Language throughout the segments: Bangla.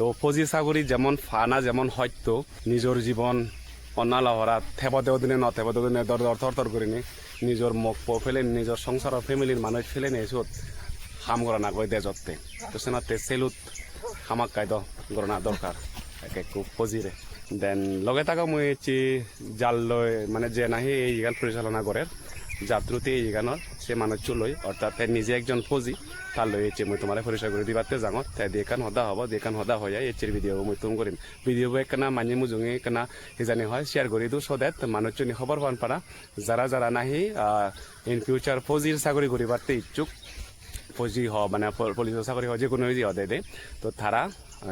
তো ফজি চাকরি যেমন ফানা, যেমন হয়ত নিজের জীবন অন্যালা হরা থেব দেও দিনে ন থেব দেও দিনে দর দর থর থর করে নি নিজের মুখ প ফেলে নিজের সংসার ফ্যামিলির মানুষ ফেলে নিয়ে এসত হাম করা না কই দেজতে তো সেনাতে সেলুত হামাক কাইদ গরনা দরকার একে খুব ফজিরে দেন, লগে থাকা মই জাল লয় মানে যে নাহি এই পরিচালনা করে যাত্রুতে এই গানৰ সে মানুষ চুলই, অর্থাৎ তাই নিজে একজন ফৌজি, তার লই এচে মই তোমার পরিচয় করে দিবাতে যাঙত তাই দেখান হদা হব, দেখান হদা হয়ে যায় এচের ভিডিও মই তুম করিম। ভিডিও একনা মানি মুজুঙে একনা হিজানি হয় শেয়ার করে দিও সো দ্যাট মানুষ চুনি খবর পান পারা যারা যারা নাহি ইন ফিউচার ফৌজির চাকরি করিবাতে ইচ্ছুক, ফৌজি হ মানে পুলিশের চাকরি হয় যে কোনো হদে দে। তো তারা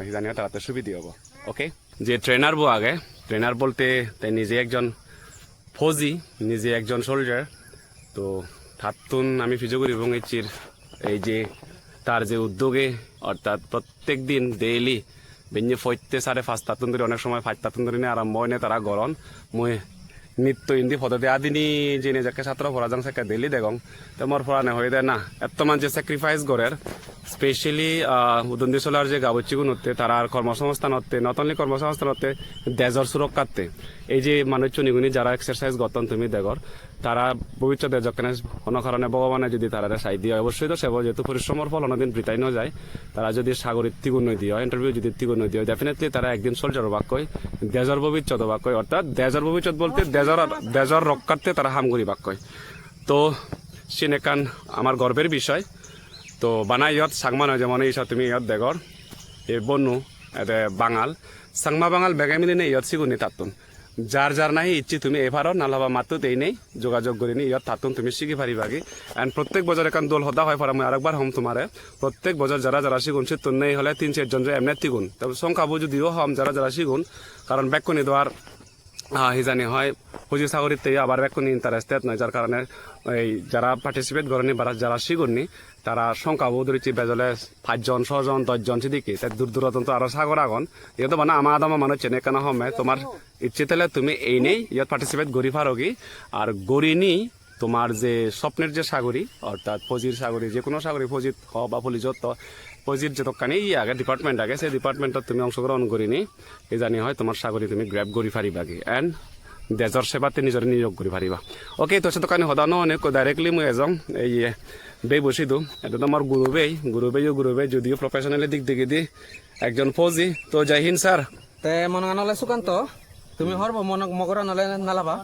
হিজানি তারাতে সুবিধা হব। ওকে যে ট্রেনার বো আগে ট্রেনার বলতে তাই নিজে একজন ফৌজি, নিজে একজন সোলজার তো থাতুন আমি ফিজুগুড়ি এবং ইচ্ছির এই যে তার যে উদ্যোগে, অর্থাৎ প্রত্যেক দিন ডেইলি বেঞ্জে ফৈতে সাড়ে পাঁচ তাতুন ধরে, অনেক সময় পাঁচ তাতুন ধরে নিয়ে আরম্ভ হয় তারা গরম মই নিত্য ইন্দি দেয়া দিনই যে নিজেকে ছাত্র পড়া যাং সেকা ডেইলি দেখং তো মোর পড়া নে হয়ে দেয় না। এত মান যে স্যাক্রিফাইস করের স্পেশালি উদন্দি চলার যে গাবচ্চিগুন হতে তারা আর কর্মসংস্থান হতে নট অনলি কর্মসংস্থান হতে দেজর সুরক্ষাতে এই যে মানুষ চুনিগুনি যারা এক্সারসাইজ গতন তুমি দেখর তারা ভবিষ্যতে যখন কোনো ভগবানে যদি তারা সাই দিয়ে অবশ্যই তো সেব যেহেতু পরিশ্রমের ফল অন্যদিন বৃতাই ন যায়, তারা যদি সাগরের তিগুণ দিয়ে হয় ইন্টারভিউ যদি তিগুণ দিয়ে হয় ডেফিনেটলি তারা একদিন সোলজার বাক্যই দেজর ভবিষ্যৎ বাক্যই অর্থাৎ দেজর ভবিষ্যৎ বলতে দেজর দেজর রক্ষার্থে তারা হামগুড়ি বাক্যই তো, সিনেকান আমার গর্বের বিষয়। তো, বানাই ইয়ত সাংমান হয় যেমন এইসব তুমি ইয়ত দেখর এ বনু, এতে বাঙাল। সাংমা বাঙাল বেগাই মিলি ইয়ত সিগুনি তাতুন যার যার নাই ইচ্ছি তুমি এভারও নালাবা মাতো দেই নেই যোগাযোগ করি নি ইয়ার থাকুন তুমি শিখি পারিবাগি এন্ড প্রত্যেক বছর এখন দোল হদা হয় পারা আরেকবার হম তোমারে প্রত্যেক বছর যারা যারা শিখুন সে তুন নেই হলে তিন চারজন যে এমনি তিগুন তবে বুঝু দিও হম যারা যারা শিখুন কারণ ব্যাকুনি দেওয়ার হিজানি হয় হুজি সাগরিতে আবার বেকুনি ইন্টারেস্টেড নয়, যার কারণে এই যারা পার্টিসিপেট করেনি বা যারা শিগুননি তারা সংখ্যা বহু ধরেছি, বেজলে পাঁচজন, ছজন, দশজন সিদিকে তাই দূর দূরান্ত আরও সাগর আগন ইয়ে তো মানে আমা আদামা মানুষ চেনে কেন হমে তোমার ইচ্ছে তাহলে তুমি এই নেই, ইয়াত পার্টিসিপেট করি পারোগি আর গড়িনি তোমার যে স্বপ্নের যে সাগরী, অর্থাৎ ফজির সাগরী, যে কোনো সাগরী ফজিত হ বা ফলিজত তো ফজির যে দোকানে ই আগে ডিপার্টমেন্ট আগে সেই ডিপার্টমেন্টত তুমি অংশগ্রহণ করিনি এই জানি হয় তোমার সাগরী তুমি গ্র্যাব করি পারিবাগি এন্ড দেজৰ সেৱাতে নিজৰে নিয়োগ কৰি পাৰিবা। অ'কে তো সেইটো কাৰণে সদায় নহয় ডাইৰেক্টলি মই এজন এই বে বসি দিওঁ এইটো মোৰ গুৰুবেই গুৰুবেও গুৰুবে যদিও প্ৰফেচনেলি দিক দিকে দি একজন ফৌজি। তো জয় হিন্দ ছাৰ তে মন নলে সুকান্ত তুমি হরব মন মগরা নলে নালাবা।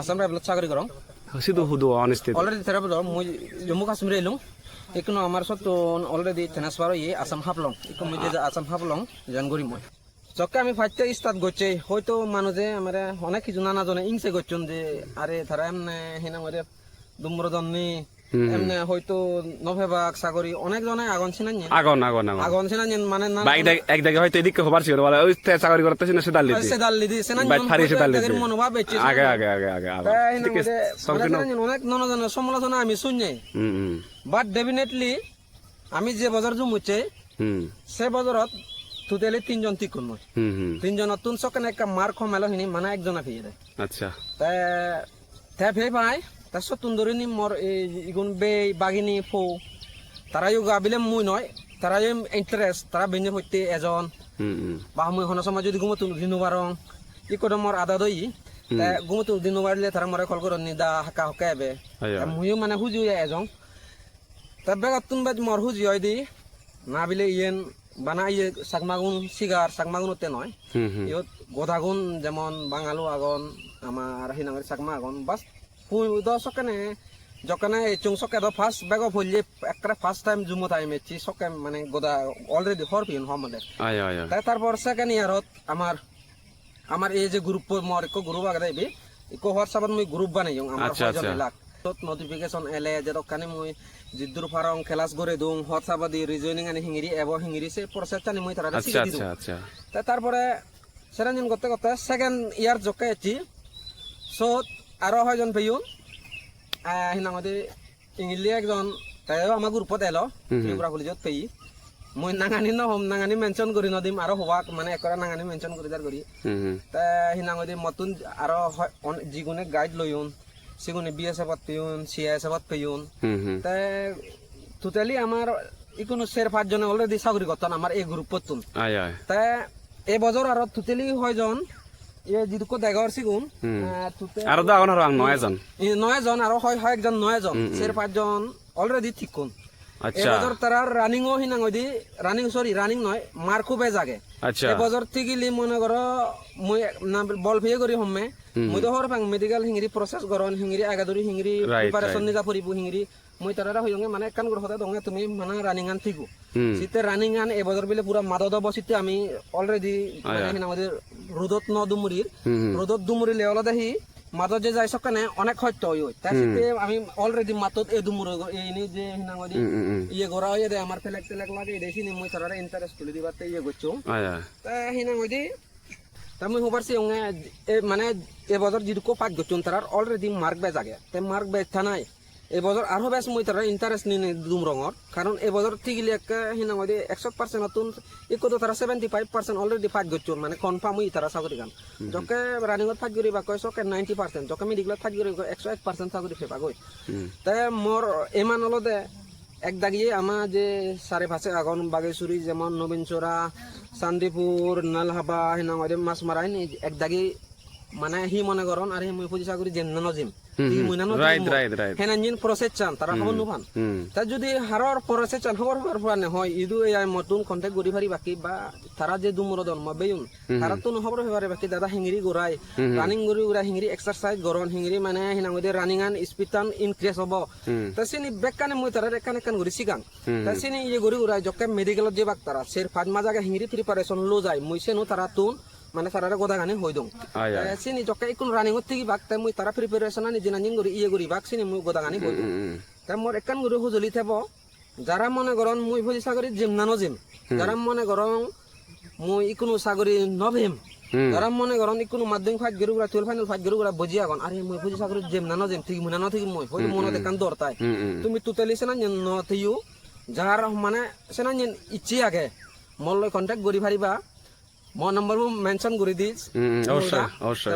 আসাম রাইফেলত চাকরি করং সিধু সুধু অনিশ্চিত অলরেডি তেরা বছর মই জম্মু কাশ্মীর এলুম এখনও আমার সত্য অলরেডি ট্রান্সফার হয়ে আসাম হাফলং। এখন মই যে আসাম হাফলং, জয়েন করি মই। চকে আমি ফাইতে স্টার্ট করছে হয়তো মানুষে আমার অনেক কিছু নানা জনে ইংসে করছেন যে আরে তারা এমনে হিনা মরে দুম্র জন্নি এমনে হয়তো নভেবাক সাগরি অনেক জনে আগন ছিনান আগন আগন আগন। আগন ছিনান মানে না বা এক জায়গায় হয়তো এদিকে হবার ছিল বলে ওই তে চাকরি করতে না সে ডাল দিতে সে দাল্লি দি সেনা বাইট ফারি সে ডাল দিতে মনোভাব বেচে আগে আগে আগে আগে আগে। ঠিক আছে সম্পূর্ণ অনেক ননজনের সমালোচনা আমি শুনি বাট ডেফিনেটলি আমি যে বজার জুমুছে সে বজারত টোটালি তিনজন তিকুন মই। হুম তুন সকেন একটা মার খমেলো হিনি মানে একজনা ফিয়ে দেয় আচ্ছা। তে তে ফে পাই তার সতুন ধরিনি মোর ইগুন বে বাগিনী ফৌ তারাইও গাবিলে মুই নয় তারাই ইন্টারেস্ট তারা বেঞ্জে হইতে এজন। বা মই হন সময় যদি গুমতুন দিনু বারং ই কত মোর আদা দই তে গুমতুন দিনু বারলে তারা মরে কল করনি দা হাকা হকা এবে। ময়ো মানে হুজি এজং তার বেগাত তুন বাজ মর হুজি হয় দি না বিলে ইয়েন বানা ইয়ে সাকমাগুন সিগার সাকমাগুন ওতে নয় ইয়ত গোধাগুন যেমন বাঙালু আগন আমার হিনাঙ্গের সাকমা আগন বাস দ সকানে যকানে এই চুং সকে দ ফার্স্ট বেগ ফুললে একটা ফার্স্ট টাইম জুমো টাইম এসছি সকে মানে গোদা অলরেডি হর পিন হমলে তাই তারপর সেকেন্ড ইয়ারত আমার আমার এই যে গ্রুপ মর একো গ্রুপ আগে দেবি ইকো হোয়াটসঅ্যাপত মই গ্রুপ বানাই আমার আচ্ছা, আচ্ছা। লাখ নোটিফিকেশন এলে যে দোকানে মই জিদ্দুর ফারং খেলাস করে দিওঁ হোয়াটসঅ্যাপত দি রিজয়নিং আনি হিঙিরি এব হিঙিরি সে প্রসেস টানি মই তারা আচ্ছা আচ্ছা আচ্ছা। তা তারপরে সেরাঞ্জন করতে করতে সেকেন্ড ইয়ার জকে এসছি সত আরও হয়জন পেয়ুন হিনামতি ইংলি একজন তাইও আমার গ্রুপত এলো। ত্রিপুরা কলেজত পেই মই নাঙানি নহম নাঙানি মেনশন কৰি নদিম আৰু হোৱাক মানে একৰা নাঙানি মেনশন কৰি। তাৰ কৰি হুম হুম তে হিনাঙদি মতুন আৰু যিগুণে গাইড লৈউন সিগুণে বি এছ এফত পেয়ুন চি এছ এফত পেয়ুন। হুম হুম তে টোটেলি আমাৰ ইকোনো শের পাঁচজনে অলরেডি চাকরি করতাম আমার এই গ্রুপ পত্তুন আয় আয়। তা এই বছর আর তুতেলি হয়জন এ যিটো দেগর সিগুন হুম। তুতে আৰু আগৰ আৰু নয় এজন ই নয়জন আর হয় হয় একজন নয়জন। শের পাঁচজন অলরেডি ঠিক কোন। আচ্ছা। এবছর তারা রানিংও হিনাং দি রানিং সরি রানিং নয় মার খুবে জাগে আচ্ছা। এবছর লি মনে করো মই না বল ফিয়ে করি হমে। মই তো হর পাং মেডিকেল হিংরি প্রসেস গরন হিংরি আগাদরি হিংরি Right, প্রিপারেশন. নিজা পরিবু হিংরি মই তারা হইঙ্গে মানে কান করে হতে দঙ্গে তুমি মানে রানিং আন থিকু সিতে রানিং আন এবছর বিলে পুরা মাদদ বসিতে আমি অলরেডি মানে আমাদের রোদত ন দুমুরির রোদত দুমুরি লেওলা দেখি মাদত যে যাই সকানে অনেক সত্য হই হই তাই শীতে আমি অলরেডি মাতত এ দুমুর এই নি যে হিনা আমাদের উম, উম, উম। ইয়ে গরা হই দে আমার ফেলেক টেলেক লাগে দেখি নি মই তারা ইন্টারেস্ট তুলি দিবাতে ইয়ে গচ্ছো তা হিনা মধ্যে তা মই হবার সি এ বদর যিটো পাক গচ্ছো তারার অলরেডি মার্ক বেজ আগে। তে মার্ক বে থানাই এবছর আরও বেশ মই তারা ইন্টারেস্ট নিনে দুম রঙর কারণ এবছর ঠিকলি একে হিনা মধ্যে একশো পার্সেন্ট নতুন ইকো তো তারা seventy five percent already fight গচুন মানে কনফার্ম হই তারা চাকরি গান যকে রানিংত ফাইট করি বা কয় চকে নাইনটি পার্সেন্ট যকে মেডিকেলত ফাইট করি একশো এক পার্সেন্ট চাকরি ফেপা গৈ। হুম তে মোর এমান অলদে এক দাগিয়ে আমার যে সারে পাশে আগুন বাগেশ্বরী যেমন নবীনচোরা চান্দিপুর নালহাবা হিনা মাছ মারাই এক দাগি মানে হি মনে করন আর হি মই পুজিসা করি যেন নজিম হি মই নানো রাইট রাইট রাইট হেনা জিন প্রসেস চান তারা নুফান হুম। তা যদি হারর প্রসেস চান খবর হবার ফুরানে হয় ইদু এই মতুন কন্টেক্ট করি পারি বাকি বা তারা যে দুমর জন্ম বেয়ুন। তারা তো নহবর হবারে বাকি দাদা হিংরি গোরাই রানিং গরি গোরা হিংরি এক্সারসাইজ গরন হিংরি মানে হিনা মধ্যে রানিং আন স্পিড টান ইনক্রিজ হব। তা সিনি বেকানে মই তারা একান একান গরি হুম। তা সিনি ইয়ে গরি গুড়াই জকে মেডিকেলত যে বাক তারা সের ফাজ হিংরি প্রিপারেশন লো যায়। মই সেনো তারা তুন মানে তারা গোদা গানে হই দং সিনি জকে ইকুন রানিং থেকে বাক তাই মই তারা প্রিপারেশন আনি জিনা জিন গরি ইয়ে গরি বাক সিনি মই গোদা গানে হই দং উম, উম। তা মোর একান গরি হুজলি থেব। যারা মনে করন মুই ভজি সাগরি জিম নানো জিম যারা মনে করন মুই ইকুনো সাগরি নভেম। যারা মনে করন ইকুনো মাধ্যমিক ফাইট গরু গুড়া টুয়েলভ ফাইনাল ফাইট গরু গুড়া বুঝি আগন। আরে মুই ভজি সাগরি জিম নানো জিম ঠিক মুই। নানো ঠিক মই হই মনে কান দরতাই তুমি তুতেলি সেনা যেন নথিও যার মানে সেনা ইচ্ছি আগে। মোৰ লৈ কণ্টেক্ট কৰি পাৰিবা। মই নম্বৰবোৰ মেনশ্যন কৰি দিছ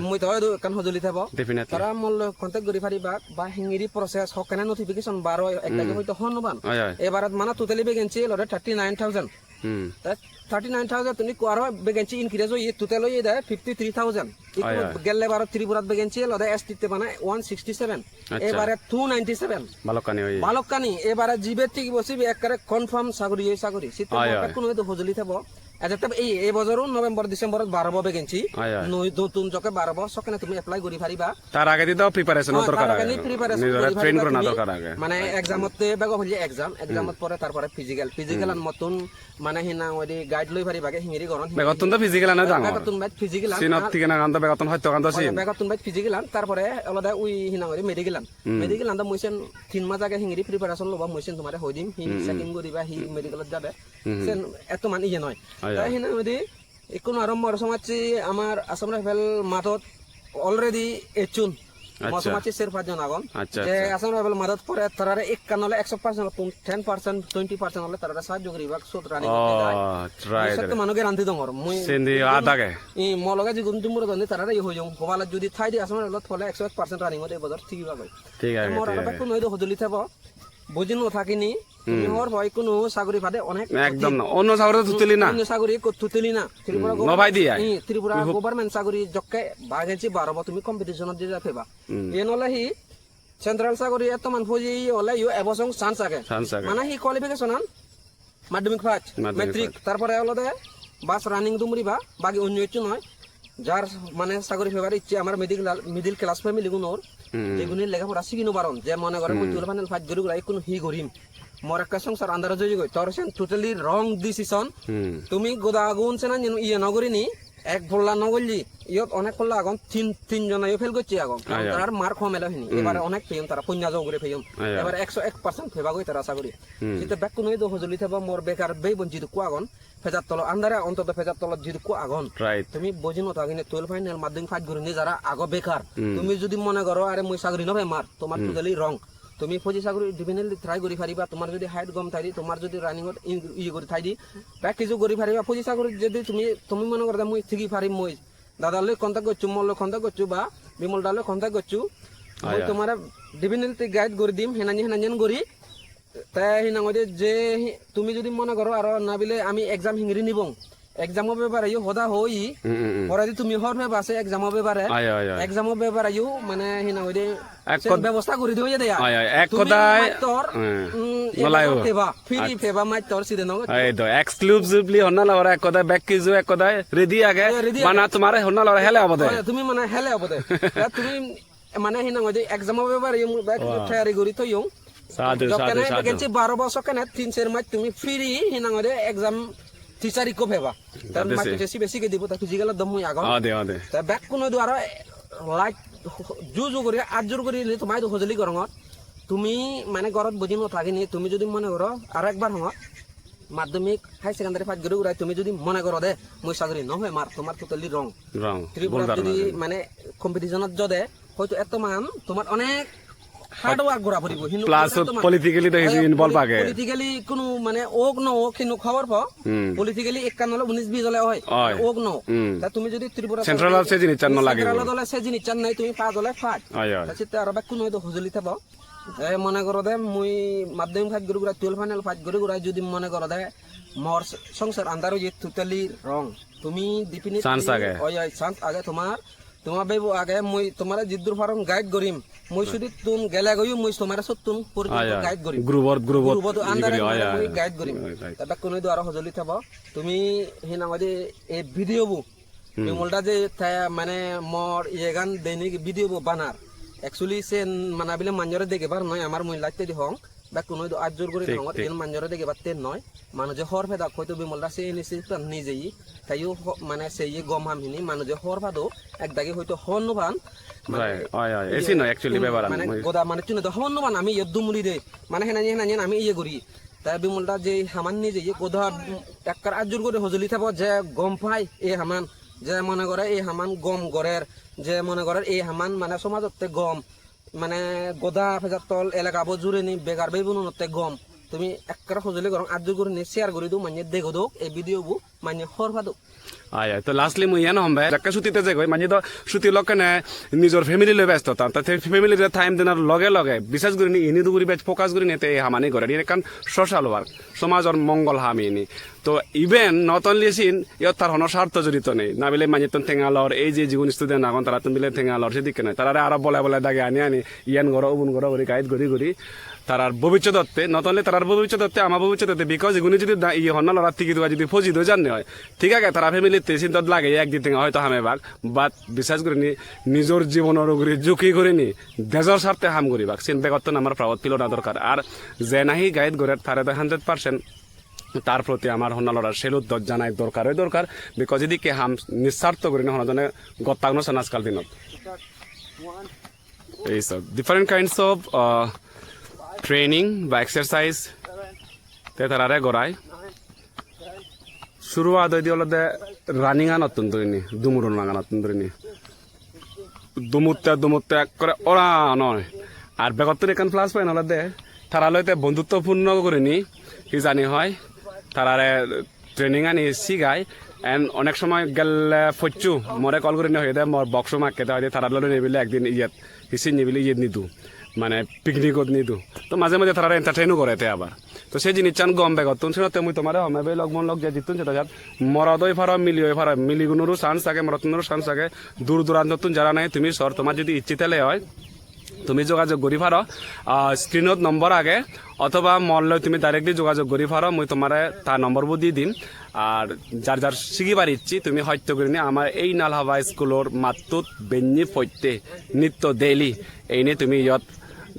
মই তই কাৰণ সঁজুলি ডেফিনেটলি তারা মোৰ কণ্টেক্ট কৰি পাৰিবা বা হিঙিৰি প্ৰচেছ হওক কেনে নটিফিকেশ্যন বাৰ একটাকে হয়তো হনুবান আয় আয় এবাৰত মানে টোটেলি বেগেঞ্চি লৰে thirty nine thousand thirty nine thousand তুমি কোৱাৰ বেগেঞ্চি ইনক্ৰিজ হৈ টোটেল হৈ দে ফিফটি থ্ৰী থাউজেণ্ড। গেলে বাৰত ত্ৰিপুৰাত বেগেঞ্চি লৰে এছ টিতে মানে ওৱান ছিক্সটি ছেভেন। এবাৰে টু নাইণ্টি ছেভেন বালকানি এবারে জিবে চাকরি এই চাকরি শীত আয়, আয়। কোনো হয়তো সজুলি তবে এই এই বছরও নভেম্বর ডিসেম্বরত বারব আয় আয় নতুন জকে বারব সকেনে তুমি এপ্লাই কৰি পাৰিবা। তার আগে দিতে প্রিপারেশন দরকার আগে। নিজের ট্রেন করে না দরকার আগে। মানে এক্সামতে বেগ হলি এক্সাম এক্সামত পরে তারপরে ফিজিক্যাল ফিজিক্যাল মতন মানে হিনা ওই গাইড লৈ পাৰিবাগে হিঙিৰি গৰণ বেগতন তো ফিজিক্যাল না ডাঙর বেগতন বাইত ফিজিক্যাল চীনত থেকে না গান বেগতন হয়তো গান তো বেগতন বাইত ফিজিক্যাল তারপরে অলদা উই হিনা কৰি মেডিকেল মেডিকেল আন্দা মইছেন তিন মাহ জাগে হিঙিৰি প্ৰিপাৰেশ্যন ল'বা মইছেন তোমাৰ হৈ দিম সি চেকিং কৰিবা সি মেডিকেলত যাবে। সেন এত মান ইয়ে নয় তাই আয়। হিনা যদি কোনো আরম্ভ সমাজছি আমার আসাম রাইফেল মাঠত অলরেডি এচুন আচ্ছা। সমাজছি সের পাঁচজন আগন। আচ্ছা, যে আসাম রাইফেল মাঠত পরে তারারে এক কানলে একশো percent ten percent twenty percent হলে তারা সাহায্য করিবা সোত রানি সত্য মানুষকে রান্ধি দঙর মই আদাগে। ই মলগে যিগুণ তুমি রান্ধি তারারে ইয়ে হয়ে যাও কবালত যদি ঠাই দি আসাম রাইফেলত ফলে একশো এক পার্সেন্ট রানিং এই বজার ঠিক পাবে ঠিক আছে আৰু আছে। কোনো এইটো সঁজুলি থাক বুজি নাথাকিনি তুমি হর ভয় কোনো চাকরি পাতে অনেক একদম না। অন্য চাকরি তো তুলি না। অন্য চাকরি তুলি না। ত্রিপুরা নবাই দিয়া। ত্রিপুরা গভর্নমেন্ট চাকরি জকে বাগেছি বারব তুমি কম্পিটিশনত যে যাফেবা উম। এ নলে হি সেন্ট্রাল চাকরি এত মান ফুজি হলে ইউ এবছর চান্স আগে। মানে হি কোয়ালিফিকেশন মাধ্যমিক মাধ্যমিক মেট্রিক তারপরে হলদে বাস রানিং দুমরিবা বাকি অন্য কিছু নয় যার মানে চাকরি ফেবার ইচ্ছে আমার middle middle class family hmm যেগুলি লেখাপড়া শিখিনো পারন যে মনে করে মুই টুয়েলভ ফাইনাল ফাইট গরি গুলাই কোনো হি করিম মোর একটা সংসার আন্দার জয় গই তোর সেন টোটালি রং ডিসিশন তুমি গোদা আগুন সেনা ইয়ে নগরি নি এক ভোল্লা নগরলি ইয়ত অনেক করলা আগুন তিন তিনজন ফেল করছে আগুন আয়, আয়। তার মার খোয়া মেলা হয়নি এবারে অনেক পেয়ন তারা পঞ্জা যাও করে আয়। এবার একশো এক পার্সেন্ট ফেবা গই তারা আশা করি। যেটা ব্যাক কোনো তো হজলি থাকবা মোর বেকার বেই জিদু কো আগুন ফেজার তল আন্দারে অন্তত ফেজার তলত জিদু কো আগুন তুমি বুঝি নতো কিন্তু টুয়েলভ ফাইনাল মাধ্যমিক ফাইট করি যারা আগ বেকার। তুমি যদি মনে করো আরে মই চাকরি নবে মার তোমার টোটালি রং তুমি ফৌজি চাকরি ডিফিনেটলি ট্রাই কৰি পাৰিবা তোমাৰ যদি হাইট গম থাকি তোমাৰ যদি ৰানিঙত ই কৰি থাই দি প্ৰেক্টিছো কৰি পাৰিবা। ফৌজি চাকৰিত যদি তুমি তুমি মনে কৰা মই ঠিকি পাৰিম মই দাদালৈ কণ্টেক্ট কৰিছোঁ মই কণ্টেক্ট কৰিছোঁ বা বিমল দালৈ কণ্টেক্ট কৰিছোঁ মই আয়া। তোমাৰ ডিফিনেটলি গাইড কৰি দিম সেনানি সেনানি কৰি। তাই হিনাঙে যে তুমি যদি মনে করো আর না বিলে আমি এক্সাম হিংরি নিব এক্সামও ব্যাপারে ইউ হদা হই। পরে যদি তুমি হর ফে বাসে এক্সামও ব্যাপারে এক্সামও ব্যাপারে ইউ মানে হিনাঙে এক কদ- ব্যবস্থা করে দিও দেয়া আয় আয় এক উম, নলায়ও। এবার ফেবা ফ্রি ফেবা মাত্র সিধে নগ এই তো এক্সক্লুসিভলি হন্না লওয়ার এক কথায় ব্যাক কিজু এক কথায় রেডি আগে। মানে তোমার হন্না লওয়ার হেলে হব দে। তুমি মানে হেলে হ'ব দে। তা তুমি মানে হিনাঙে যে এক্সামও ব্যাপারে ইউ তৈয়ারি কৰি থৈ ইউ সাধু সাধু। সাধু বারো বছর কেনে তিন চার মাস তুমি ফ্রি হিনাঙে এক্সাম সে। বেশি বেশিকে দিব তা ফিজিক্যাল দম মুই আগন অ দে অ দে। তা ব্যাক কোনো দ্বারা লাইক জু জু কৰি আজোৰ কৰি নি তোমাই সজলি গৰঙত। তুমি মানে ঘৰত বুজি নথাকি নি তুমি যদি মনে করো আর একবার হঙত মাধ্যমিক হাই সেকেন্ডারি ফাইট করে উড়াই তুমি যদি মনে করো দে মই চাকরি নহয় মার তোমার টোটালি রং রং ত্রিপুরা যদি মানে কম্পিটিশনত যদে হয়তো এত মান তোমার অনেক হার্ড ওয়ার্ক করা পড়িব প্লাস পলিটিক্যালি তো ইনভলভ আগে। পলিটিক্যালি কোনো মানে ওক ন ওক কিন্তু খবর হুম। পলিটিক্যালি হলে উনিশ বিশ হলে হয়। ওক ন তা তুমি যদি ত্রিপুরা সেন্ট্রাল সে জিনিস চান্ন লাগে সেন্ট্রাল হলে সে জিনিস চান নাই তুমি পাঁচ হলে ফাট। তাছিতে আর বাক কোনো হয়তো হুজলি থাকব মনে করো দে মুই মাধ্যমিক ফাইট করে ঘুরা টুয়েলভ ফাইনাল ফাইট করে ঘুরা যদি মনে করো দে মোর সংসার আন্দার যে টোটালি রং তুমি ডিফিনিট Chance আগে। ওই চান্স আগে তোমার তোমার বেবু আগে মই তোমার জিদ্দুর ফারম গাইড করিম মই যদি তুম গেলা গইও মই তোমাৰ সব তুম আয় গাইড কৰিম। গ্ৰুপত গ্ৰুপত গ্ৰুপত আন্দাৰে মই গাইড কৰিম। তারপর কোনো দুৱাৰ সজলি থাকব তুমি সেই নামাজে এই ভিডিওবু বিমলদা যে মানে মোৰ ইয়ে গান দৈনিক ভিডিও বানাৰ একচুৱেলি সে মানাবিলে মাঞ্জরে দেখে বার নয় আমার মই লাগতে দি হং। বা কোনো আজ জোর করে হং এন মাঞ্জরে দেখে বার তেন নয়। মানুষে হর ফেদা হয়তো বিমলটা সে নিছে নিজেই। তাইও হ- মানে সেই গম হামিনি মানুষে হর ফাদো এক দাগে হয়তো হন নবান রাইট আয় আয় এসি নয় অ্যাকচুয়ালি ব্যাপার মানে আমি গোদা মানে তুই তো হন নবান আমি ইয়ে দুমুলি দে। মানে হেনা হেনা আমি ইয়ে করি। তাই বিমলটা যে হামান নিজে যে গোধা একার আজুর করে হজলি থাকব যে গম পাই এই হামান। যে মনে করে এই হামান গম গড়ের যে মনে করে এই হামান মানে সমাজতে গম। মানে গোদা ফেজার তল, এলাকা জুড়ে নি বেগার বেবুনতে গম। তুমি একটা সজলি গরম আজ করে নি শেয়ার করে দিও মানে দেখো দোক এই ভিডিও বু। মানে হর ফাদো আয় তো লাস্টলি মুই ইয়ান হম যাকে সুতিতে যে গই মানে তো সুতি লক্ষণে নিজের ফ্যামিলি লৈ ব্যস্ত তাতে ফ্যামিলির টাইম দিনার লগে লগে বিশেষ করে নি, ইনি দুগুরি বেচ ফোকাস করে নিতে এই হামানি করে এনে কারণ সোশ্যাল ওয়ার্ক সমাজের মঙ্গল হামি নি তো ইভেন নট অনলি সিন ইয়ত তার হন স্বার্থ জড়িত নেই। না বিলে মানে তো ঠেঙালর এই যে জীবন স্টুডেন্ট আগন তারা তুমি বিলে ঠেঙালর সেদিকে নয় তারা আরও বলে বলে দাগে আনি আনি, ইয়ান গড় উবুন গড় করি গাইড করি করি তারার ভবিষ্যতে নট অনলি তারার ভবিষ্যতে আমার ভবিষ্যতে বিকজ এগুলি যদি ইয়ে হন্না লড়ার থেকে যদি ফজি দো জানে হয়। ঠিক আছে তারা ফ্যামিলিতে চিন্তা লাগে একদিন থেকে হয়তো হামে বাঘ। বাট বিশ্বাস করে নি নিজের জীবনের উপরে ঝুঁকি করে নি দেজর স্বার্থে হাম করি বাঘ চিন্তা করতেন আমার প্রাবত পিল না দরকার আর যে নাহি গাইড করে তারে হান্ড্রেড পার্সেন্ট তার প্রতি আমার হন্না লড়ার সেলুত জানাই দরকারই দরকার বিকজ এদিকে হাম নিঃস্বার্থ করি না হনজনে গত্তাগ্ন আজকাল দিনত। এই সব ডিফারেন্ট কাইন্ডস অফ ট্রেনিং বা এক্সারসাইজ তে তারারে গড়ায় রানিং আন অত্যন্ত নি দুমুরন লাগান অত্যন্ত নি। দুমুতে দুমুতে করে ওরা নয় আর বেগত এখান প্লাস পয়েন্ট হলদে তারা লইতে বন্ধুত্বপূর্ণ করে নি কি জানি হয় তারারে ট্রেনিং আনি শিখায় এন্ড অনেক সময় গেলে ফচ্ছু মরে কল করে হয়ে দেয় মোর বক্স মাকে দেওয়া দিয়ে তারা ললে নিবিলে, একদিন ইয়েত হিসি নিবিলে, ইয়েত নিদু। মানে পিকনিকত নিদু। তো মাঝে মাঝে তারা এন্টারটেইনও করে আবার তো সেই জিনিস চান গম বেগত। তুন শুনতে মুই তোমার হমে বে লগ মন লগ যে জিতুন সেটা যাত। মরদই ফার মিলি ওই ফার মিলি গুনুরও চান্স থাকে মরতুনুরও চান্স থাকে। দূর দূরান্ত তুন যারা নাই, তুমি সর তোমার যদি ইচ্ছিতেলে হয়, তুমি যোগাযোগ করি পারো স্ক্রিনত নম্বর আগে, অথবা মল্ল তুমি ডাইরেক্টলি যোগাযোগ করি পারো মই তোমার তার নম্বরবো দিয়ে দিম। আর যার যার শিখিবার ইচ্ছি, তুমি হয়তো করি নি আমার এই নালহাবা স্কুলের মাতুত বেঞ্জি ফৈতে, নিত্য ডেইলি। এই নিয়ে তুমি ইয়ত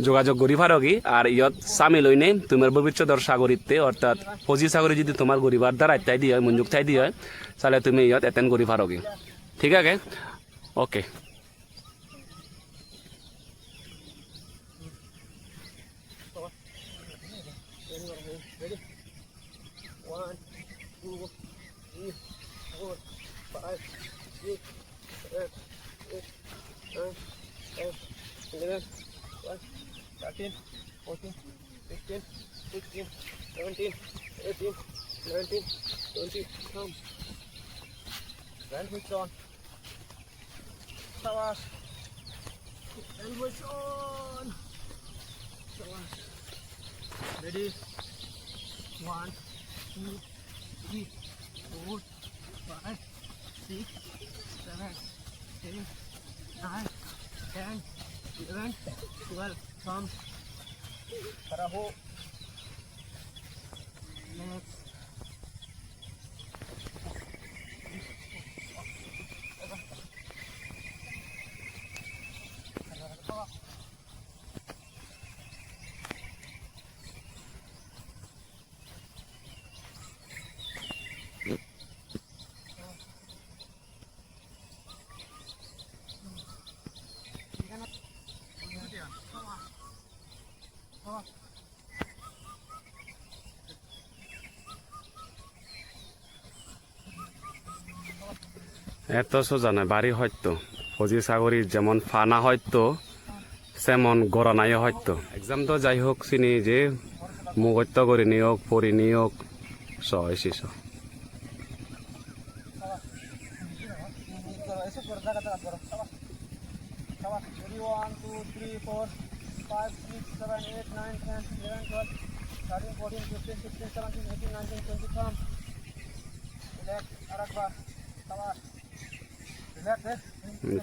যোগাযোগ করি পারো আর ইয়ত সামিল হই নেই তোমার ভবিষ্যতের সাগরিতে অর্থাৎ ফজি সাগরে যদি তোমার গরিবার দ্বারা ইত্যাই দিয়ে হয়, মঞ্জুক চাই দিয়ে হয় তাহলে তুমি ইয়ত এটেন্ড করি পারো ঠিক আছে? ওকে Thirteen, fourteen, fifteen, sixteen, seventeen, eighteen, nineteen, twenty. Come. Grand push on. Sawas. Grand push on. Sawas. Ready? One, two, three, four, five, six, seven, eight, nine, ten, eleven, twelve. там. Пирогов. Ну, এত সোজা নয় বাড়ি হয়তো ফজি সাগরী যেমন ফানা হয়তো সেমন গড়নাই হয়তো এক্সাম তো যাই হোক, চিনি যে, মুগত্য করে নিয়োগ পড়ি নিয়োগ সহ শিশ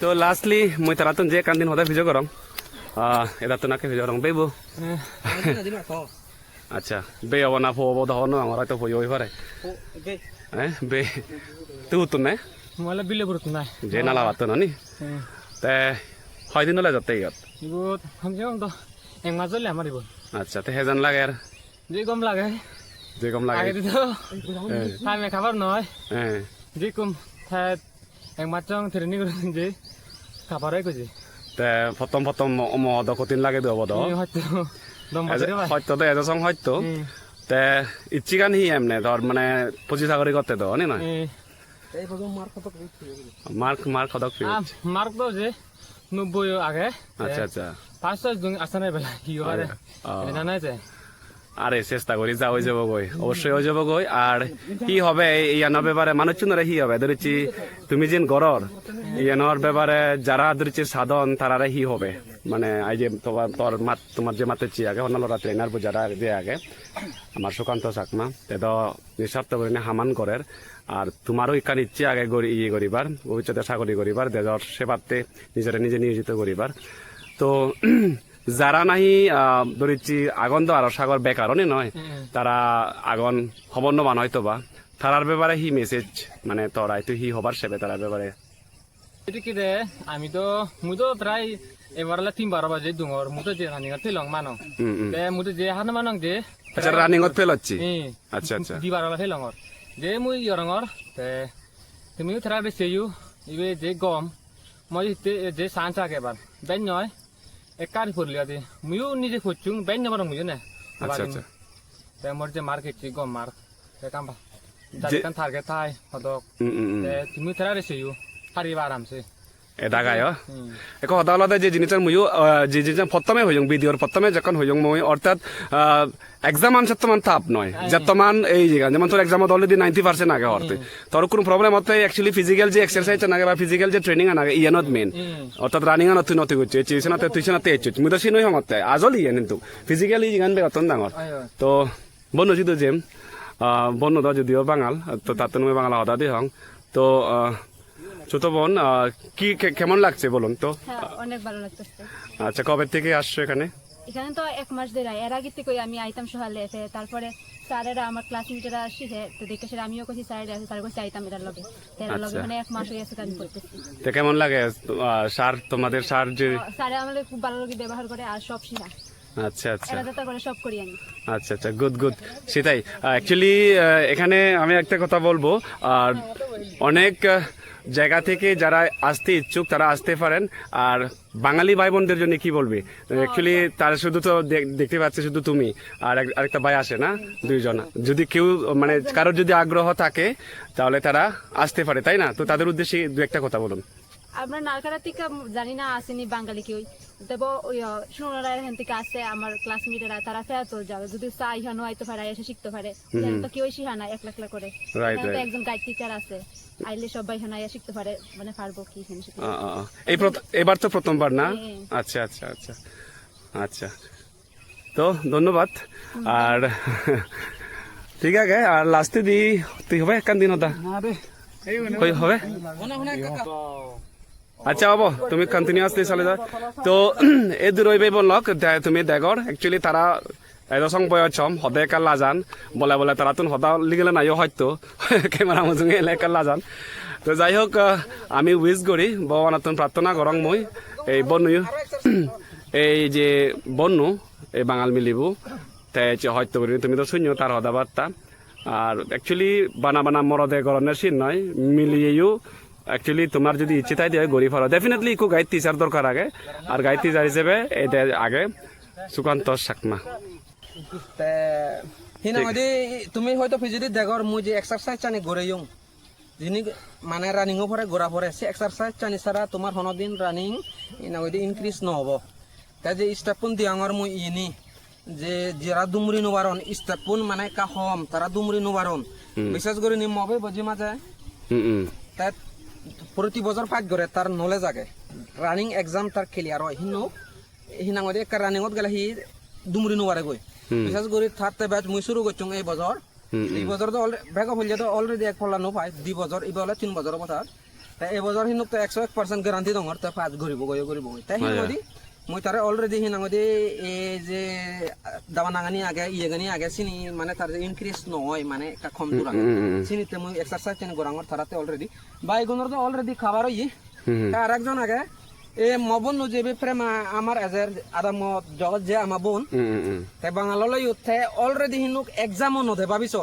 তো লাস্টলি মই তারাতন যে কান্দিন হদা ভিজো করম এদাতো নাকে ভিজো রং বেবো আচ্ছা বে অবনা ফো অবদ হন আমার তো হই হই পারে বে তু তো না উত্তর নে Mala bile berutnai. যে নালা বাতো ননি তে হয় দিন হলে যাতে ইয়াত Ibu, hamsi om to. Yang mazal ya mari bu. আচ্ছা তে হেজন লাগে আর Jadi kom lagi. যে কম লাগে Agak itu. Kami kabar noy. হ্যাঁ kom that yang macam training guru je. Kabar aja je. তে প্রথম প্রথম মদ কঠিন লাগে দেব দ. হয়তো তো এজসং হয়তো তে ইচ্ছি গান হি এমনে ধর মানে পঁচিশ আগরি করতে তো নি নয় কত mark mark mark to je. Nubu yo age. আচ্ছা আচ্ছা asana bela. Hiyo are. Ah. Ini nana je. আরে চেষ্টা করি যা হয়ে যাব গই অবশ্যই হয়ে যাব গই আর কি হবে ইয়ানোর ব্যাপারে মানুষ চুনরে হি হবে ধরেছি তুমি যেন গরর ইয়ানোর ব্যাপারে যারা ধরেছি সাধন তারারে হি হবে মানে এই যে তোমার তোর মাত তোমার যে মাতে চি আগে অন্যান্য ট্রেনার যারা যে আগে আমার সুকান্ত চাকমা তে তো নিঃস্বার্থ করে হামান করের আর তোমারও ইকান ইচ্ছে আগে ইয়ে করিবার ভবিষ্যতে চাকরি করিবার দেজর সেবাতে নিজেরা নিজে নিয়োজিত করিবার। তো যারা নাহি ধরিছি আগন তো আরও সাগর বেকারও নয় তারা আগন হবন্যবান হয়তো বা তারার ব্যাপারে হি মেসেজ মানে তোরাই তো হি হবার সেবে তারার ব্যাপারে। Jadi kita, ami to, mudo try. এবার তিন বারো বাজে দুঙর মুতো যে রানিং আর লং মানো হুম তে যে হান মানং যে আচ্ছা রানিং ফেল হচ্ছি আচ্ছা আচ্ছা di বারো বাজে লঙর যে মুই ইয়রঙর তে তুমি থরা বে সেয়ু ইবে যে গম মই তে যে সান চাকে বার বেন নয় একারি পড়লিয়া দে মুইও নিজে খুঁজছুং বেন নবার মুইও না আচ্ছা আচ্ছা তে মোর যে মার্কেট গম মার তে কাম্বা জাতিকান টার্গেট থাই হদক তে তুমি থরা বে সেয়ু পারিবা আরামসে এটা গায় হুম। এক সদালতে যে জিনিসের মুইও যে জিনিস প্রথমে হইং ভিডিওর প্রথমে যখন হইং মই অর্থাৎ এক্সাম আনসার তোমার তাপ নয়। যতমান এই জায়গা যেমন তোর এক্সামত অলরেডি নাইনটি পার্সেন্ট আগে হরতে। তোর কোনো প্রবলেম হতে অ্যাকচুয়ালি ফিজিক্যাল যে এক্সারসাইজ নাগে বা ফিজিক্যাল যে ট্রেনিং আনাগে ইয়ানত মেন অর্থাৎ রানিং আনত তুই নতি করছে টিউশনতে টিউশনতে এসছে মুই তো সিনই হমতে আজল ইয়ে কিন্তু। ফিজিক্যালি জিগান বে অতন ডাঙর তো বন্ধু জিদু জেম বন্য যদিও বাঙাল তো তাতে তুমি বাংলা হদা দি হং। তো ছোট বোন কি কেমন লাগছে বলুন তো? হ্যাঁ অনেক ভালো লাগতেছে। আচ্ছা কবে থেকে আসছো এখানে? এখানে তো এক মাস ধরে এর আগে থেকে আমি আইতাম সকালে এসে তারপরে স্যারেরা আমার ক্লাসমেটেরা আসছে তো দেখে সেটা আমিও কইছি স্যারেরা আছে স্যার কইছি আইতাম এটার লগে। এটার লগে আচ্ছা। মানে এক মাস হয়ে গেছে আমি করতেছি। তো কেমন লাগে সার তোমাদের সার যে স্যারে আমাদের খুব ভালো লাগে ব্যবহার করে আর সব শিখা আচ্ছা আচ্ছা। আচ্ছা আচ্ছা গুড গুড সেটাই। অ্যাকচুয়ালি এখানে আমি একটা কথা বলব আর অনেক জায়গা থেকে যারা আসতে ইচ্ছুক, তারা আসতে পারেন। আর বাঙালি ভাই বোনদের জন্য কি বলবি? অ্যাকচুয়ালি তার শুধু তো দেখ- দেখতে পাচ্ছি শুধু তুমি। আর আরেকটা ভাই আসে না, দুইজন। যদি কেউ মানে কারোর যদি আগ্রহ থাকে, তাহলে তারা আসতে পারে, তাই না? তো তাদের উদ্দেশ্যে দু একটা কথা বলুন। আমরা নারকারা থেকে জানি না, আসেনি বাঙালি কেউ দেব ওই শুনারা এখান থেকে আসে আমার ক্লাসমেটেরা তারা ফেরত যাবে। যদি চা ইহানো পারে এসে শিখতে পারে। তো কেউ শিখা না এক লাখ করে. একজন গাইড টিচার আছে। আইলে সবাই এখানে আইয়া শিখতে পারে মানে পারব কি। এই এবার তো প্রথমবার না? হ্যাঁ। আচ্ছা আচ্ছা আচ্ছা। আচ্ছা। তো ধন্যবাদ। আর ঠিক আছে আর লাস্টে দি তুই হবে একখান দিন হতা কই হবে? আচ্ছা হব। তুমি কন্টিনিউয়াসলি চলে যাও। তো, এই দূৰৈবে বলক, দে- তুমি দেগর একচুয়ালি তারা এদসং বয়ছম সদায় কাল লাজান। বলে বলে তারা তুন সদা লিগেলে নাইও হয়তো। ক্যামেরা মজুঙে এলে কাল লাজান। তো যাই হোক আমি উইশ করি ভগবানাতন প্রার্থনা করং মই। এই বনু, এই যে বনু, এই বাঙাল মিলিবু। তাই হয়তো করি তুমি তো শূন্য তার হদা বার্তা আর অ্যাকচুয়ালি বানা বানা মরদে গরনের সিন নয় মিলিয়েও অ্যাকচুয়ালি তোমার যদি ইচ্ছে তাই দিয়ে গড়ি ফেলো ডেফিনেটলি একটু গাইড টিচার দরকার আগে। আর গাইড টিচার হিসেবে এটা আগে সুকান্ত সাকমা তে হিনা মধ্যে তুমি হয়তো ফিজিদি দেখর মুই যে এক্সারসাইজ চানি গড়ে ইয়ং যিনি মানে রানিংও পরে গোড়া পরে সে এক্সারসাইজ চানি ছাড়া তোমার হনদিন রানিং ইনা মধ্যে ইনক্রিজ নহব। তাই যে স্টেপুন দিয়াঙর মুই ইনি যে যারা দুমরি নবারন স্টেপুন মানে কাহম তারা দুমরি নবারন বিশেষ করে নিম মবে বজি মাঝে তাত প্রতি বছর ফাইট করে তার নলেজ আগে। রানিং এক্সাম তার ক্লিয়ার হয়। হিনো হিনা মধ্যে একটা রানিংত গেলে সি দুমরি নবারে গৈ বিশেষ করে থার্ড ব্যাচ মুই শুরু করছুং এই বছর এই বছর তো অফ হলে তো অলরেডি এক ফলা নো পাই দুই বছর এই বলে তিন বছর কথা। তাই এই বছর হিনুক তো একশো এক পার্সেন্ট গ্যারান্টি দঙর তাই পাঁচ ঘুরিব গৈ ঘুরিব গৈ তাই হিন মদি মই তারে অলরেডি হিনা মদি এই যে দাবা নাঙানি আগে ইয়ে গানি আগে চিনি মানে তার ইনক্রিজ নহয় মানে কম আগে চিনিতে মই এক্সারসাইজ চেন গোরাঙর তারাতে অলরেডি বাইগুণর তো অলরেডি খাবার ই আর একজন আগে এ মবন যে প্রেম আমার এজের আদা ম জগৎ যে আমার বোন তে বাঙাললৈ উঠে অলরেডি হিনুক এক্সামও নদে ভাবিছ?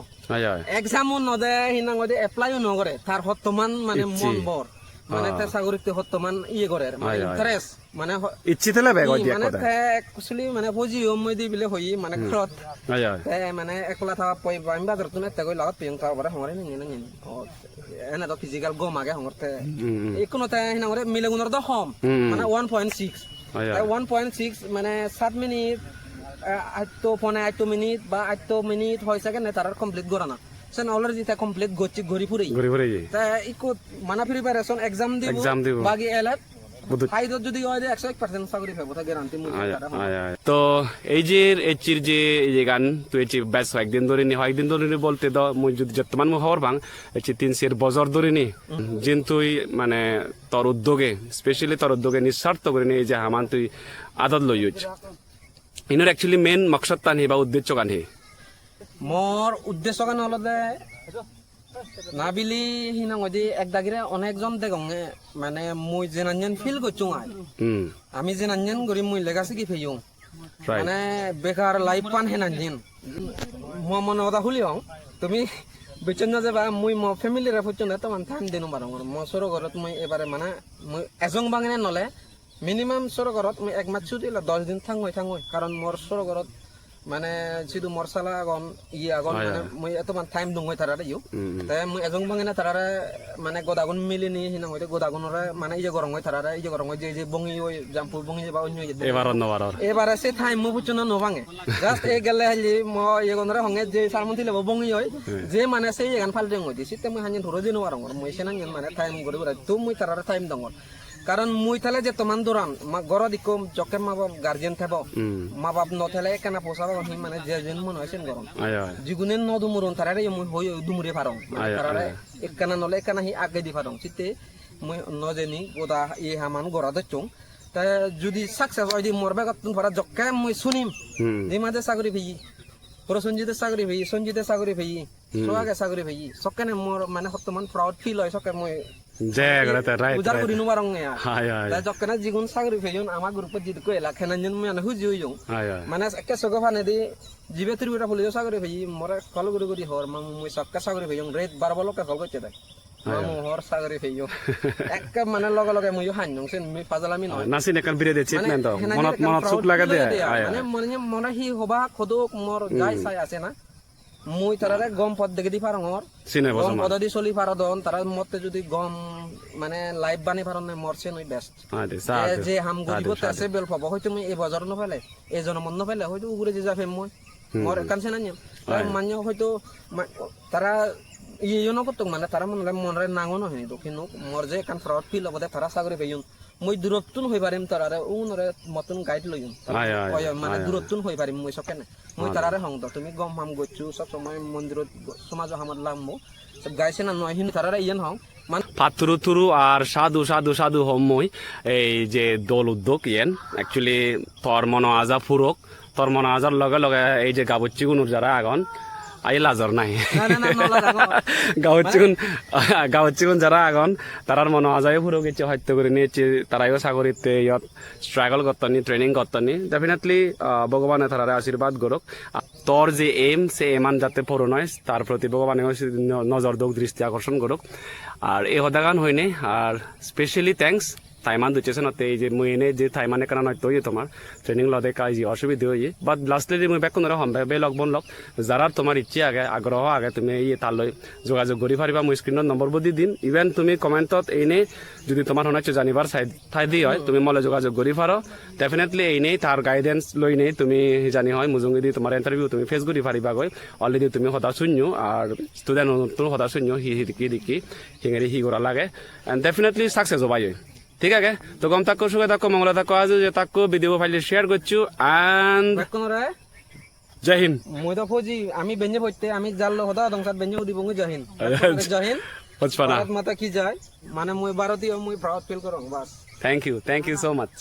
এক্সামও নদে হিনাং এপ্লাইও নকৰে। তাৰ বৰ্তমান মানে মন বৰ। মানে তে চাকৰিতে বৰ্তমান ইয়ে আৰু, মানে। ইণ্টাৰেষ্ট মানে হ- ইচ্ছে তেলে বেগ দিয়া মানে তে একচুৱেলি মানে বুজি মই দি বোলে হৈ মানে হয় তে মানে একলা থকা পই আমি বাজাৰত তুমি তেকৈ লগত পিয়ং তাৰ পৰা সংৰে নিঙে নিঙে। এনে তো ফিজিকেল গম আগে সংৰতে উম, উম। একো নতে হিনাং মিলে গুণৰ তো হম। মানে ওৱান পইণ্ট ছিক্স হয় হয়। ওৱান পইণ্ট ছিক্স মানে সাত মিনিট আটটো ফোনে আটটো মিনিট বা আটটো মিনিট হয় নে তার কমপ্লিট করা না। সেন অলরেডি তা কমপ্লিট গচ্ছি ঘুরি ফুরি ঘুরি যাই তা ইকো মানা প্রিপারেশন এক্সাম দিব Exam দিব। বাকি এলাত হয় তা এই যে এই চির যে এই গান তো যে বেশ কয়েকদিন ধরে নি কয়েকদিন ধরে নি বলতে দ মুই যদি যতমান খবর পাং এই যে তিন সের বজর ধরে নি যেন তুই মানে তোর উদ্যোগে স্পেশালি তোর উদ্যোগে নিঃস্বার্থ করে নি এই যে হামান তুই আদত লই ইউজ ইনোর অ্যাকচুয়ালি মেন মকসদ হি বা উদ্দেশ্য গান হি মোর উদ্দেশ্য কেন হলো যে নাবিলি হিনাঙদি এক দাগিরে অনেকজন দেখঙে মানে মুই জেনাঞ্জন ফিল করছু আই। আমি জেনাঞ্জন করি মুই লেগাসি কি রাইট মানে বেকার লাইফ পান হেনাঞ্জিন মই মনে কথা শুলি হং তুমি বিচন যাবা মুই ম ফেমিলি রে ফুচন তো মান থাম দিনো বারং মই সর ঘরত মই এবারে মানে মই এজং বাঙিনে নলে। মিনিমাম সর ঘরত মই এক মাস ছুটি দশ দিন থাঙ্গই থাঙ্গই কারণ মোর সর ঘরত মানে যিটো মরসালা আগন ইয়ে আগন মানে মই এত মান টাইম দঙ্গই তারারে ইউ তাই মই এজং বাঙিনে তারারে মানে গদাগুন মিলি নি হিনা হইতে গদাগুনরে মানে ইয়ে গরং হই তারারে ইয়ে গরং হই যে যে বঙ্গি ওই জাম্পুর বঙ্গি বা অন্য ইয়ে এবার অন্যবার এবারে সে ঠাই মু বুঝছ নভাঙে জাস্ট এ গেলে হালি ম এগনরে হঙে যে সারমন্তি লেব বঙ্গি হয় যে মানে সেই এগান ফাল দেং হইতি সিতে মই হানি ধরো দিনো আরং মই সেনা মানে টাইম বড় তো মই তারারে টাইম দঙ্গর কারণ মুই থালে যে তোমার দৌড়ান গড় দিকো জকে মা বাপ গার্জেন থাকব হুম মা বাপ নথেলে কেনা হি মানে যে যেন মনে হয়েছেন গরম আয় আয়। যিগুনে ন দুমুরন তারারে মুই হই দুমুরে পারং আয়, তারারে আয়। একখানা নলে একখানা হি আগে দি পারং চিতে মুই নজেনি গোদা ই হামান গড়া দচং তা যদি সাকসেস হয় দি মরবে গতন ভরা জক্কে মুই শুনিম হুম দিমাদে সাগরি ভেই প্রসঞ্জিতে সাগরি ভেই সঞ্জিতে সাগরি ভেই সোয়াগে সাগরি ভেই সকেনে মোর মানে বর্তমান প্রাউড ফিল হয় সকে মই জে গড়াতে রাইট উজার করি নুবারং নে আয়। আয় তা জক্কেনা জিগুন সাগরি ভেইন আমার গ্রুপত জিদ কো এলা খেনাঞ্জন মই আনে হুজি হইং আয় মানে একে সগো ফানে দি জিবে ত্রিপুরা ফুলিও সাগরে ভেই মরে কল গুড়ি গুড়ি হর মামু মই সক্কা সাগরে ভেইং রেত বারব লোকে কল করতে দেখ মামু হর সাগরে ভেইও একে মানে লগে লগে মই হান্যং সেন মি ফাজালামি নয় নাসিন একান বিরে দে চিটমেন্ট তো মনত দে দেয়া। মানে মনে মনে হি হবা খদক মোর যাই চাই আছে না। মুই তারারে গম পদ দেখে দি পারঙর চিনে গম বসমান পদ দি চলি পার দন তারা মতে যদি গম মানে লাইভ বানি পার নাই মরছে নই বেস্ট যে হাম গরিব আছে বেল পাব। হয়তো মই এই বাজার নফেলে এই জনমত নফেলে হয়তো উগুরে যে যাবে মই। মর কানছে না নিয়ম। মান্য হয়তো তারা ইয়ে নকত মানে তারা মনে মনরে নাঙো নহয় তো কিন্তু মর যে কান ফ্রড ফিল হব তারা সাগরে পেয়ুন। মই দূরত্বন হই পারিম তারারে উনরে মতন গাইড লইম মানে দূরত্বন হই পারিম মই সকেনে মই তারারে হং তুমি গম হাম গচ্ছু সব সময় মন্দিরত সমাজ হামত লামবো সব গাইছে না নয় হিন তারারে ইয়েন হং মানে পাতুরু তুরু আর সাধু সাধু সাধু হমই এই যে দল উদ্যোগ ইয়েন। অ্যাকচুয়ালি তোর মন আজা ফুরক তোর মন আজার লগে লগে এই যে গাবচ্চি গুনুর যারা আগন। আই লাজর নাই। না না না নলা রাখো গাওচ্চিগুন গাওচ্চিগুন যারা আগন তারার মন আজাই ফুরক ইচ্ছে হত্যা করে নিয়েছে তারাইও সাগরিতে ইয়ত স্ট্রাগল করতনি ট্রেনিং করতনি ডেফিনেটলি ভগবানে তারারে আশীর্বাদ করুক তোর যে এম সে এমান যাতে পূরণ হয় তার প্রতি ভগবানে নজর দোক দৃষ্টি আকর্ষণ করুক আর এই হদাগান হয়নি আর স্পেশালি থ্যাংকস থাইমান দুচেছে নতে এই যে মুই এনে যে থাইমানে কারণ হয়তো ইয়ে তোমার ট্রেনিং লদে কাজ অসুবিধা হয়ে বাট লাস্টলি মুই বেক কোনো হম, বে লগ বন লগ যারা তোমার ইচ্ছে আগে, আগ্রহ আগে তুমি ইয়ে তালৈ যোগাযোগ কৰি পাৰিবা মোৰ স্ক্ৰীণত নম্বৰবোৰ দি দিম। ইভেন তুমি কমেণ্টত এনেই যদি তোমাৰ শুনাইছো জানিবাৰ চাই ঠাই দি হয়, তুমি মোলৈ যোগাযোগ কৰি পাৰ ডেফিনেটলি এনেই তাৰ গাইডেন্স লৈ নেই তুমি জানি হয় মুজুঙি দি তোমাৰ ইণ্টাৰভিউ তুমি ফেচ কৰি পাৰিবাগৈ অলৰেডি তুমি সদা শূন্য আৰু ষ্টুডেণ্ট নতুন সদা শূন্য, সি শিকি শিকি শিঙেৰি সি কৰা লাগে। এণ্ড ডেফিনেটলি সাকসেস হবাই। ঠিক আছে? তো গম থাকো সুখে থাকো মঙ্গলা থাকো আজ যে থাকো ভিডিও ফাইলে শেয়ার করছ আন জয় হিন্দ। মই তো ফৌজি আমি বেঞ্জে ফইতে আমি জানলো হদা দংসাত বেঞ্জে উদিবং জয় হিন্দ। জয় হিন্দ। ভারত মাতা কি যায়? মানে মই ভারতীয় মই প্রাউড ফিল করং বাস thank you thank you so much